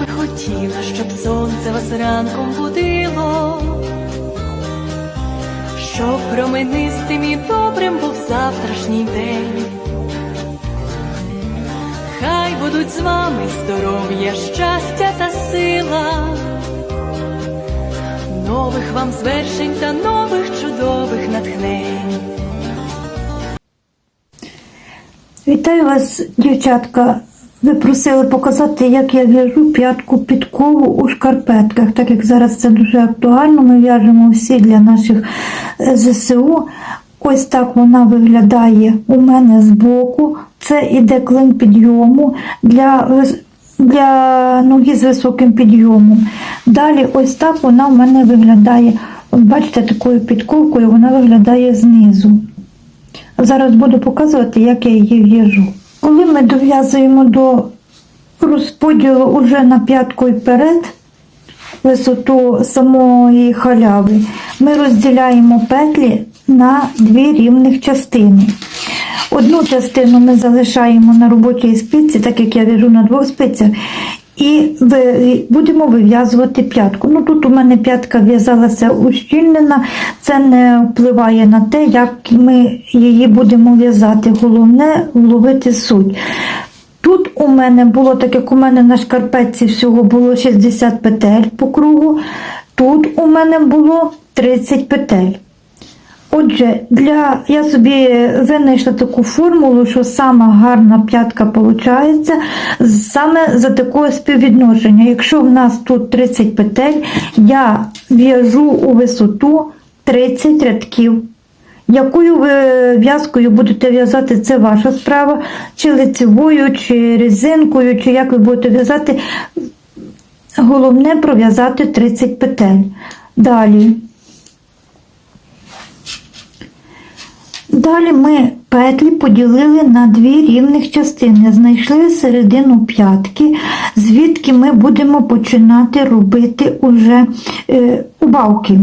би хотіла, щоб сонце вас ранком будило, щоб променистим і добрим був завтрашній день. Хай будуть з вами здоров'я, щастя та сила, нових вам звершень та нових чудових натхнень. Вітаю вас, дівчатка. Ви просили показати, як я в'яжу п'ятку підкову у шкарпетках. Так як зараз це дуже актуально, ми в'яжемо всі для наших е, ЗСУ. Ось так вона виглядає у мене збоку. Це іде клин підйому для, для ноги з високим підйомом. Далі ось так вона в мене виглядає. От Бачите, такою підковкою вона виглядає знизу. Зараз буду показувати, як я її в'яжу. Коли ми дов'язуємо до розподілу уже на п'ятку і перед висоту самої халяви, ми розділяємо петлі на дві рівних частини. Одну частину ми залишаємо на робочій спиці, так як я в'яжу на двох спицях, і будемо вив'язувати п'ятку. Ну тут у мене п'ятка в'язалася ущільнена, це не впливає на те, як ми її будемо в'язати. Головне вловити суть. Тут у мене було, так як у мене на шкарпетці всього було 60 петель по кругу, тут у мене було 30 петель. Отже, для, я собі винайшла таку формулу, що сама гарна п'ятка виходить саме за такого співвідношення. Якщо в нас тут 30 петель, я в'яжу у висоту 30 рядків. Якою ви в'язкою будете в'язати, це ваша справа, чи лицевою, чи резинкою, чи як ви будете в'язати. Головне пров'язати 30 петель. Далі. Далі ми петлі поділили на дві рівних частини, знайшли середину п'ятки, звідки ми будемо починати робити уже е, убавки.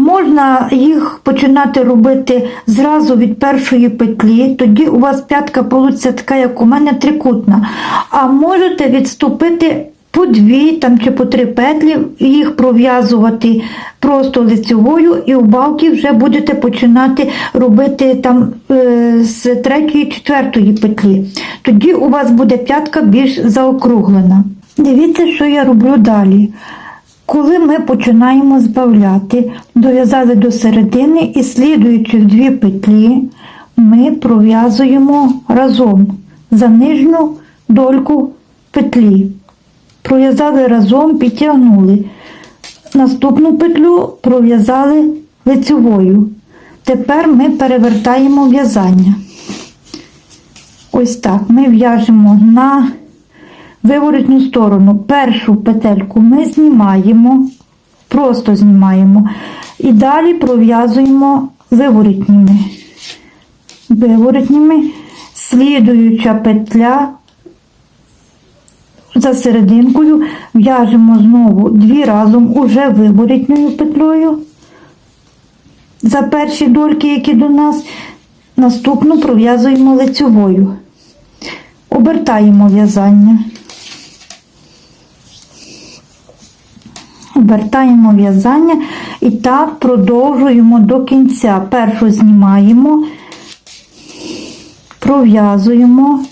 Можна їх починати робити зразу від першої петлі, тоді у вас п'ятка вийде така, як у мене, трикутна. А можете відступити по дві там, чи по три петлі, їх пров'язувати просто лицевою, і у балки вже будете починати робити там е, з третьої, четвертої петлі. Тоді у вас буде п'ятка більш заокруглена. Дивіться, що я роблю далі. Коли ми починаємо збавляти, дов'язали до середини і слідуючи в дві петлі, ми пров'язуємо разом за нижню дольку петлі. Пров'язали разом, підтягнули. Наступну петлю пров'язали лицевою. Тепер ми перевертаємо в'язання. Ось так. Ми в'яжемо на виворотню сторону. Першу петельку ми знімаємо, просто знімаємо. І далі пров'язуємо виворотніми. Виворотніми. Слідуюча петля за серединкою в'яжемо знову дві разом уже виворітньою петлею. За перші дольки, які до нас, наступну пров'язуємо лицьовою. Обертаємо в'язання. Обертаємо в'язання і так продовжуємо до кінця. Першу знімаємо, пров'язуємо.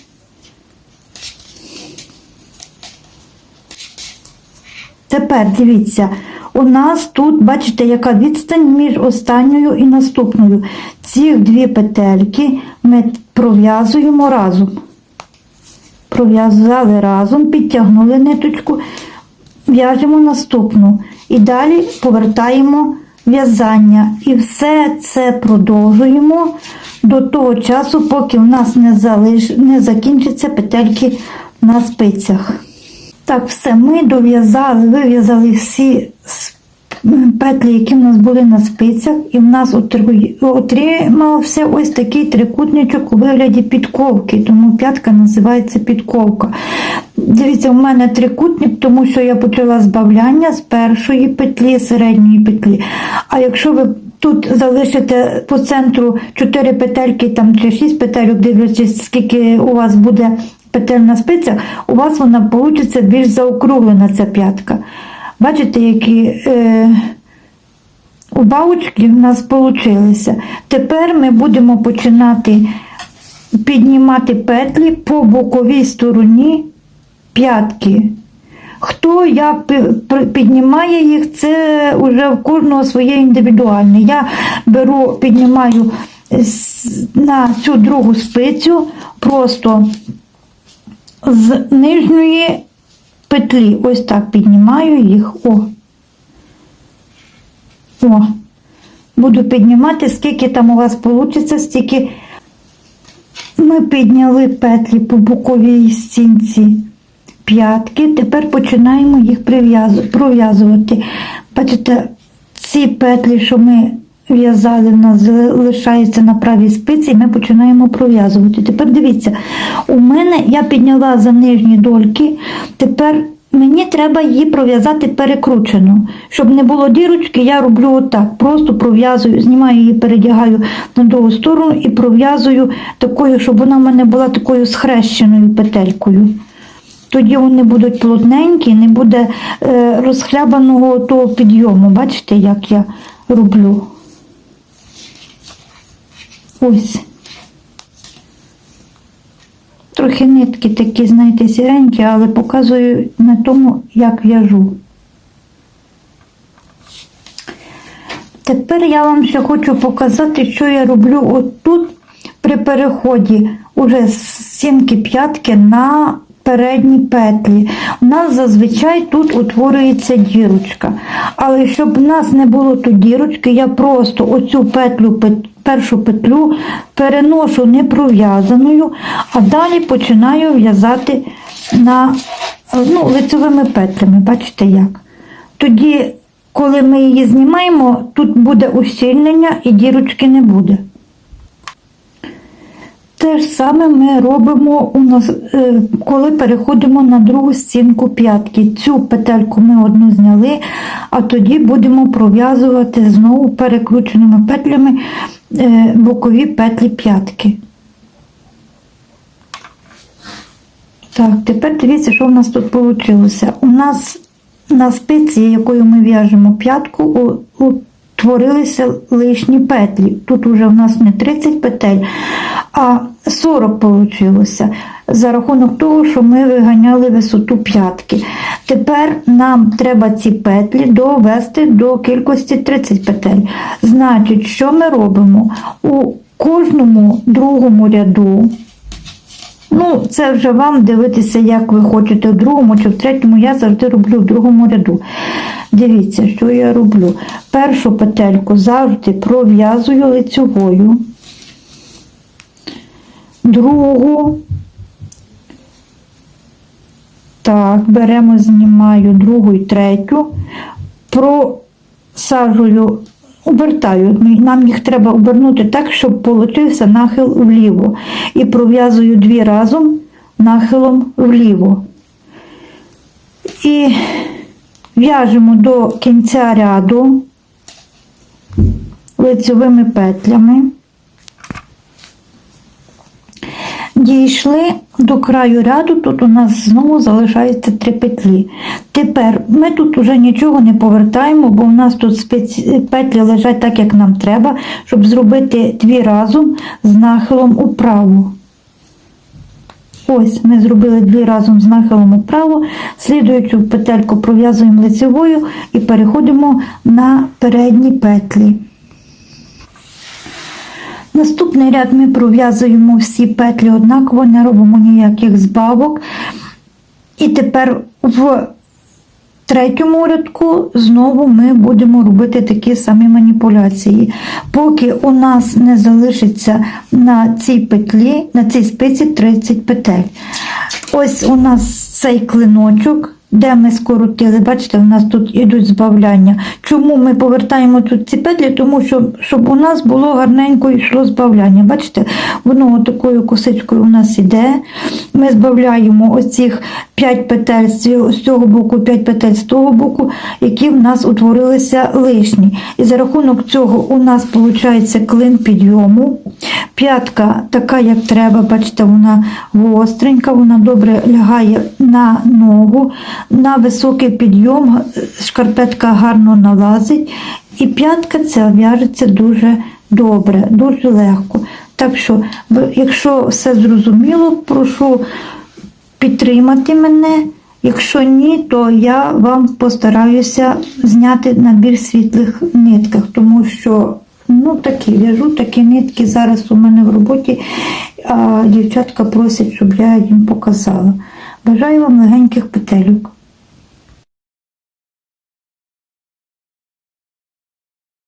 Тепер дивіться, у нас тут, бачите, яка відстань між останньою і наступною. Ці дві петельки ми пров'язуємо разом. Пров'язали разом, підтягнули ниточку, в'яжемо наступну. І далі повертаємо в'язання. І все це продовжуємо до того часу, поки в нас не, залиш... не закінчаться петельки на спицях. Так, все, ми дов'язали, вив'язали всі петлі, які в нас були на спицях, і в нас отримався ось такий трикутничок у вигляді підковки, тому п'ятка називається підковка. Дивіться, у мене трикутник, тому що я почала збавляння з першої петлі, середньої петлі. А якщо ви тут залишите по центру 4 петельки там, чи 6 петельок, дивлячись, скільки у вас буде петельна спиця, у вас вона вийде більш заокруглена ця п'ятка. Бачите, які е, убавочки в нас вийшли. Тепер ми будемо починати піднімати петлі по боковій стороні п'ятки. Хто як піднімає їх, це вже в кожного своє індивідуальне. Я беру, піднімаю на цю другу спицю просто з нижньої петлі. Ось так піднімаю їх. О. О. Буду піднімати, скільки там у вас вийде, стільки ми підняли петлі по боковій стінці п'ятки, тепер починаємо їх пров'язувати. Бачите, ці петлі, що ми в'язали, у нас лишаються на правій спиці, і ми починаємо пров'язувати. Тепер дивіться, у мене я підняла за нижні дольки, тепер мені треба її пров'язати перекручено. Щоб не було дірочки, я роблю отак. Просто пров'язую, знімаю її, передягаю на другу сторону і пров'язую такою, щоб вона в мене була такою схрещеною петелькою. Тоді вони будуть плотненькі, не буде е, розхлябаного того підйому. Бачите, як я роблю? Ось. Трохи нитки такі, знаєте, сіренькі, але показую на тому, як в'яжу. Тепер я вам ще хочу показати, що я роблю отут при переході уже з сімки п'ятки на передні петлі. У нас зазвичай тут утворюється дірочка. Але щоб у нас не було тут дірочки, я просто оцю петлю, першу петлю переношу не пров'язаною, а далі починаю в'язати на ну, лицевими петлями. Бачите як? Тоді, коли ми її знімаємо, тут буде ущільнення і дірочки не буде. Те ж саме ми робимо, у е, коли переходимо на другу стінку п'ятки. Цю петельку ми одну зняли, а тоді будемо пров'язувати знову перекрученими петлями е, бокові петлі п'ятки. Так, тепер дивіться, що в нас тут вийшло. У нас на спиці, якою ми в'яжемо п'ятку, утворилися лишні петлі. Тут уже в нас не 30 петель, а 40 вийшло. За рахунок того, що ми виганяли висоту п'ятки. Тепер нам треба ці петлі довести до кількості 30 петель. Значить, що ми робимо? У кожному другому ряду Ну, це вже вам дивитися, як ви хочете в другому чи в третьому. Я завжди роблю в другому ряду. Дивіться, що я роблю. Першу петельку завжди пров'язую лицьовою. Другу. Так, беремо, знімаю другу і третю, просаджую, обертаю. Нам їх треба обернути так, щоб получився нахил вліво. І пров'язую дві разом нахилом вліво. І в'яжемо до кінця ряду лицьовими петлями. Дійшли до краю ряду, тут у нас знову залишається три петлі. Тепер ми тут уже нічого не повертаємо, бо у нас тут петлі лежать так, як нам треба, щоб зробити дві разом з нахилом управо. Ось ми зробили дві разом з нахилом вправо, слідуючу петельку пров'язуємо лицевою і переходимо на передні петлі. Наступний ряд ми пров'язуємо всі петлі однаково, не робимо ніяких збавок. І тепер в третьому рядку знову ми будемо робити такі самі маніпуляції. Поки у нас не залишиться на цій петлі, на цій спиці 30 петель. Ось у нас цей клиночок де ми скоротили, бачите, у нас тут ідуть збавляння. Чому ми повертаємо тут ці петлі? Тому що щоб у нас було гарненько йшло збавляння. Бачите, воно такою косичкою у нас іде. Ми збавляємо оцих 5 петель з цього боку, 5 петель з того боку, які в нас утворилися лишні. І за рахунок цього у нас виходить клин підйому. П'ятка така, як треба, бачите, вона гостренька, вона добре лягає на ногу, на високий підйом шкарпетка гарно налазить. І п'ятка ця в'яжеться дуже добре, дуже легко. Так що, якщо все зрозуміло, прошу підтримати мене. Якщо ні, то я вам постараюся зняти на більш світлих нитках, тому що ну такі в'яжу такі нитки зараз у мене в роботі, а дівчатка просять, щоб я їм показала. Бажаю вам легеньких петелюк.